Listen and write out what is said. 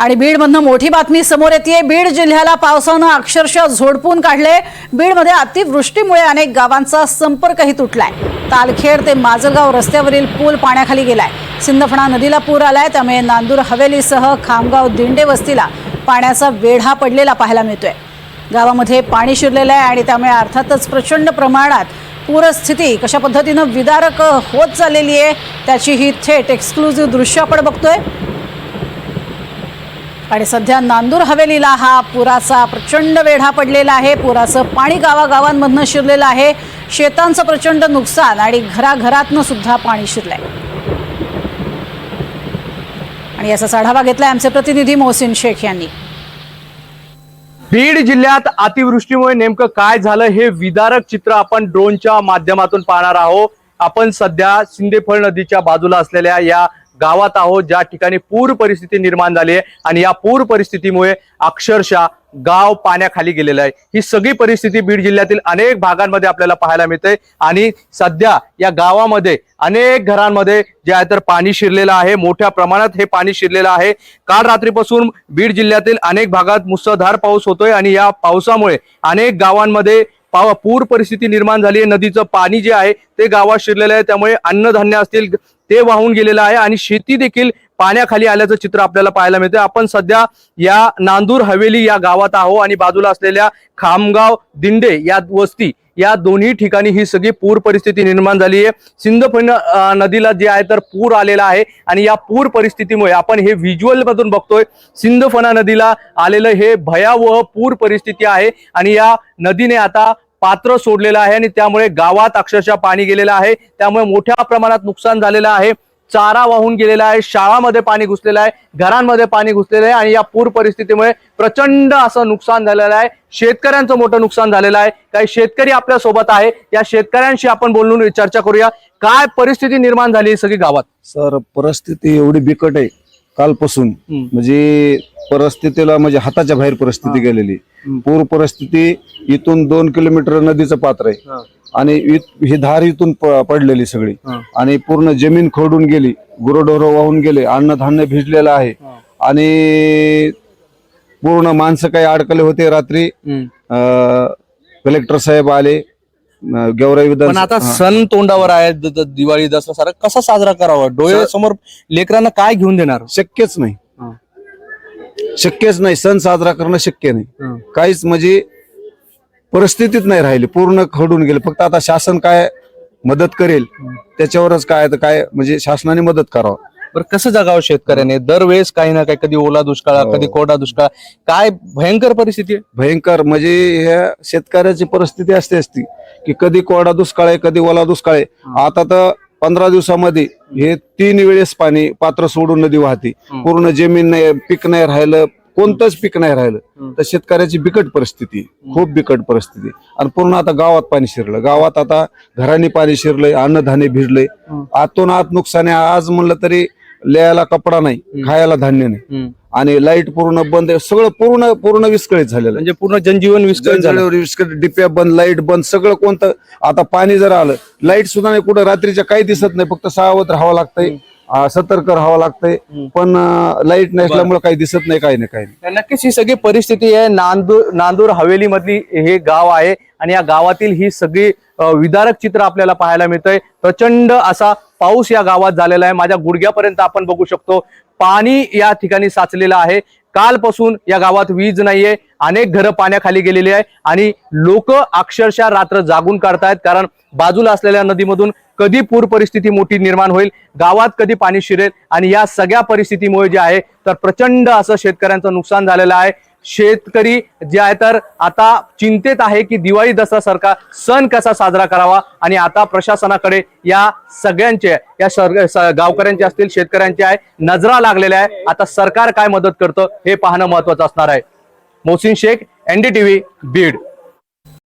आणि बीडमधनं मोठी बातमी समोर येते बीड जिल्ह्याला पावसानं अक्षरशः झोडपून काढले. बीडमध्ये अतिवृष्टीमुळे अनेक गावांचा संपर्कही तुटलाय. तालखेड ते माजलगाव रस्त्यावरील पूल पाण्याखाली गेलाय. सिंदफणा नदीला पूर आलाय. त्यामुळे नांदूर हवेलीसह खामगाव दिंडे वस्तीला पाण्याचा वेढा पडलेला पाहायला मिळतोय. गावामध्ये पाणी शिरलेलं आहे आणि त्यामुळे अर्थातच प्रचंड प्रमाणात पूरस्थिती कशा पद्धतीनं विदारक होत चाललेली आहे त्याची ही थेट एक्सक्लुझिव्ह दृश्य आपण बघतोय. आणि सध्या नांदूर हवेलीला हा पुराचा प्रचंड वेढा पडलेला आहे. पुराचं पाणी गावागावांमधनं शिरलेलं आहे. शेतांचं प्रचंड नुकसान आणि घराघरातनं सुद्धा पाणी शिरलंय. आणि याचाच आढावा घेतलाय आमचे प्रतिनिधी मोहसिन शेख यांनी. बीड जिल्ह्यात अतिवृष्टीमुळे नेमकं काय झालं हे विदारक चित्र आपण ड्रोनच्या माध्यमातून पाहणार आहोत. आपण सध्या सिंदेफळ नदीच्या बाजूला असलेल्या या गावात आहोत ज्या ठिकाणी पूर परिस्थिती निर्माण झाली आहे आणि या पूर परिस्थितीमुळे अक्षरशः गाव पाण्याखाली गेलेलं आहे. ही सगळी परिस्थिती बीड जिल्ह्यातील अनेक भागांमध्ये आपल्याला पाहायला मिळते आणि सध्या या गावामध्ये अनेक घरांमध्ये जे आहे तर पाणी शिरलेलं आहे. मोठ्या प्रमाणात हे पाणी शिरलेलं आहे. काल रात्रीपासून बीड जिल्ह्यातील अनेक भागात मुसळधार पाऊस होतोय आणि या पावसामुळे अनेक गावांमध्ये पाव पूर परिस्थिती निर्माण झाली आहे. नदीचं पाणी जे आहे ते गावात शिरलेलं आहे. त्यामुळे अन्नधान्य असतील ते वाहून गेलेलं आहे आणि शेती देखील पाण्याखाली आल्याचं चित्र आपल्याला पाहायला मिळतं आपण सध्या या नांदूर हवेली या गावात आहो आणि बाजूला असलेल्या खामगाव दिंडे या वस्ती या दोन्ही ठिकाणी ही सगळी पूर परिस्थिती निर्माण झाली आहे. सिंधफण नदीला जे आहे तर पूर आलेला आहे आणि या पूर परिस्थितीमुळे आपण हे व्हिज्युअल मधून बघतोय. सिंधफणा नदीला आलेलं हे भयावह पूर परिस्थिती आहे आणि या नदीने आता पात्र सोडलेलं आहे आणि त्यामुळे गावात अक्षरशः पाणी गेलेलं आहे. त्यामुळे मोठ्या प्रमाणात नुकसान झालेलं आहे. चारा वाहून गेलेला आहे. शाळामध्ये पाणी घुसलेलं आहे. घरांमध्ये पाणी घुसलेलं आहे आणि या पूर परिस्थितीमुळे प्रचंड असं नुकसान झालेलं आहे. शेतकऱ्यांचं मोठं नुकसान झालेलं आहे. काही शेतकरी आपल्यासोबत आहे. या शेतकऱ्यांशी आपण बोलून चर्चा करूया. काय परिस्थिती निर्माण झाली सगळी गावात? सर परिस्थिती एवढी बिकट आहे. कालपासून. म्हणजे परिस्थितीला म्हणजे हाताच्या बाहेर परिस्थिती गेलेली. पूर परिस्थिती इथून दोन किलोमीटर नदीचं पात्र आहे. आणि ही धार इथून पडलेली सगळी. आणि पूर्ण जमीन खरडून गेली. गुरंढोरं वाहून गेले. अन्नधान्य भिजलेलं आहे. आणि पूर्ण माणसं काही अडकले होते रात्री. कलेक्टर साहेब आले. पण विधान आता. सण तोंडावर आहे. दिवाळी दसरा सारा कसा साजरा करावा? डोळे समोर लेकरांना काय घेऊन देणार? शक्यच नाही. शक्यच नाही. सण साजरा करणं शक्य नाही. काहीच म्हणजे परिस्थितीत नाही राहिली. पूर्ण खडून गेले. फक्त आता शासन काय मदत करेल त्याच्यावरच काय तर काय म्हणजे शासनाने मदत करावं. बरं कसं जगावं शेतकऱ्याने? दरवेळेस काही ना काही कधी ओला दुष्काळ हो. कधी कोरडा दुष्काळ काय भयंकर परिस्थिती आहे? भयंकर. म्हणजे ह्या शेतकऱ्याची परिस्थिती असते असती की कधी कोरडा दुष्काळ आहे कधी ओला दुष्काळ आहे. आता तर पंधरा दिवसामध्ये हे तीन वेळेस पाणी पात्र सोडून नदी वाहते. पूर्ण जमीन नाही पीक नाही राहिलं कोणतंच पीक नाही राहिलं. तर शेतकऱ्याची बिकट परिस्थिती. खूप बिकट परिस्थिती. आणि पूर्ण आता गावात पाणी शिरलं गावात आता घरांनी पाणी शिरलंय अन्नधान्य भिजलंय. आतून आत नुकसान आहे आज म्हणलं तरी लिहायला कपडा नाही खायला धान्य नाही आणि लाइट पूर्ण बंद सगळं पूर्ण पूर्ण विस्कळीत झालेलं म्हणजे पूर्ण जनजीवन विस्कळीत झालं. विस्कट, डिप्या बंद लाइट बंद सगळं कोणतं आता पाणी जर आलं लाइट सुद्धा नाही कुठं रात्रीच्या काही दिसत नाही फक्त सावध राहावं लागतंय सतर्क राहावं लागतंय पण लाइट नसल्यामुळे काही दिसत नाही काही नाही काही नाही. नक्कीच ही सगळी परिस्थिती आहे. नांदूर नांदूर हवेली मधली हे गाव आहे आणि या गावातील ही सगळी विदारक चित्र आपल्याला पाहायला मिळतंय. प्रचंड असा पाऊस या गावात झालेला आहे. माझ्या गुडघ्यापर्यंत आपण बघू शकतो. पाणी या ठिकाणी साचलेलं आहे. कालपासून या गावात वीज नाहीये. अनेक घरं पाण्याखाली गेलेली आहे आणि लोक अक्षरशः रात्र जागून काढतायत कारण बाजूला असलेल्या नदीमधून कधी पूर परिस्थिती मोठी निर्माण होईल गावात कधी पाणी शिरेल आणि या सगळ्या परिस्थितीमुळे जे आहे तर प्रचंड असं शेतकऱ्यांचं नुकसान झालेलं आहे. शेतकरी जे आहे तर आता चिंतेत आहे की दिवाळी दसरा सारखा सण कसा साजरा करावा आणि आता प्रशासनाकडे या सगळ्यांचे या सर- गावकऱ्यांचे असतील शेतकऱ्यांचे आहे नजरा लागलेल्या आहे. आता सरकार काय मदत करतं हे पाहणं महत्वाचं असणार आहे. मोहसिन शेख एनडीटीव्ही बीड.